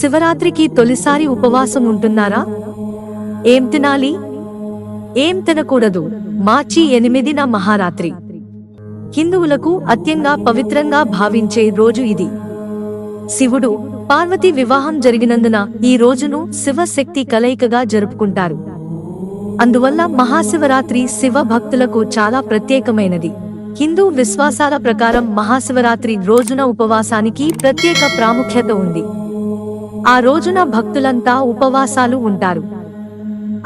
శివరాత్రికి తొలిసారి ఉపవాసం ఉంటున్నారా? ఏం తినాలి? ఏం తినకూడదు? మార్చి ఎనిమిదిన మహారాత్రి. హిందువులకు అత్యంగా పవిత్రంగా భావించే రోజు ఇది. శివుడు పార్వతి వివాహం జరిగినందున ఈ రోజును శివశక్తి కలయికగా జరుపుకుంటారు. అందువల్ల మహాశివరాత్రి శివ భక్తులకు చాలా ప్రత్యేకమైనది. హిందూ విశ్వాసాల ప్రకారం మహాశివరాత్రి రోజున ఉపవాసానికి ప్రత్యేక ప్రాముఖ్యత ఉంది. ఆ రోజున భక్తులంతా ఉపవాసాలు ఉంటారు.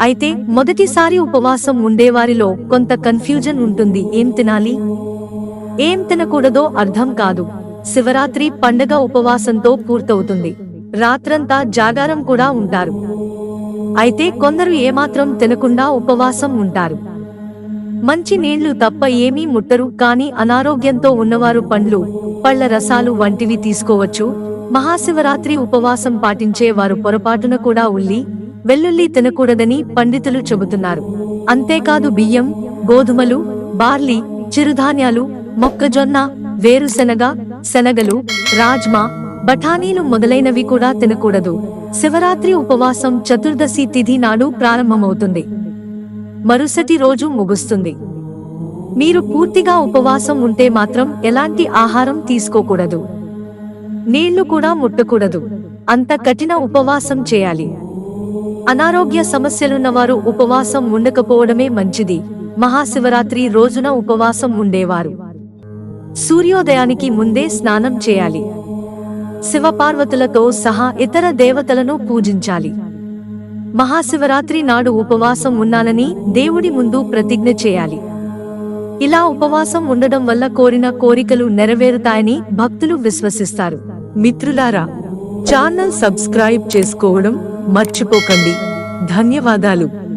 అయితే మొదటిసారి ఉపవాసం ఉండేవారిలో కొంత కన్ఫ్యూజన్ ఉంటుంది. ఏం తినాలి? ఏం తినకూడదో అర్థం కాదు. శివరాత్రి పండగ ఉపవాసంతో పూర్తవుతుంది. రాత్రంతా జాగారం కూడా ఉంటారు. అయితే కొందరు ఏమాత్రం తినకుండా ఉపవాసం ఉంటారు. మంచి నీళ్ళు తప్ప ఏమీ ముట్టరు. కానీ అనారోగ్యంతో ఉన్నవారు పండ్లు పళ్ళ రసాలు వంటివి తీసుకోవచ్చు. మహాశివరాత్రి ఉపవాసం పాటించే వారు పొరపాటున కూడా ఉల్లి వెల్లుల్లి తినకూడదని పండితులు చెబుతున్నారు. అంతేకాదు బియ్యం గోధుమలు బార్లీ చిరుధాన్యాలు మొక్కజొన్న వేరుశెనగ శనగలు రాజ్మా బఠానీలు మొదలైనవి కూడా తినకూడదు. శివరాత్రి ఉపవాసం చతుర్దశి తిథి నాడు ప్రారంభమవుతుంది. మరుసటి రోజు ముగుస్తుంది. మీరు పూర్తిగా ఉపవాసం ఉంటే మాత్రం ఎలాంటి ఆహారం తీసుకోకూడదు. నీళ్ళు కూడా ముట్టకూడదు. అంత కఠిన ఉపవాసం చేయాలి. అనారోగ్య సమస్యలున్నవారు ఉపవాసం ఉండకపోవడమే మంచిది. మహాశివరాత్రి రోజున ఉపవాసం ఉండేవారు. సూర్యోదయానికి ముందే స్నానం చేయాలి. శివపార్వతులతో సహా ఇతర దేవతలను పూజించాలి. మహాశివరాత్రి నాడు ఉపవాసం ఉన్నానని దేవుడి ముందు ప్రతిజ్ఞ చేయాలి. ఇలా ఉపవాసం ఉండడం వల్ల కోరిన కోరికలు నెరవేరుతాయని భక్తులు విశ్వసిస్తారు. మిత్రులారా ఛానల్ సబ్స్క్రైబ్ చేసుకోవడం మర్చిపోకండి. ధన్యవాదాలు.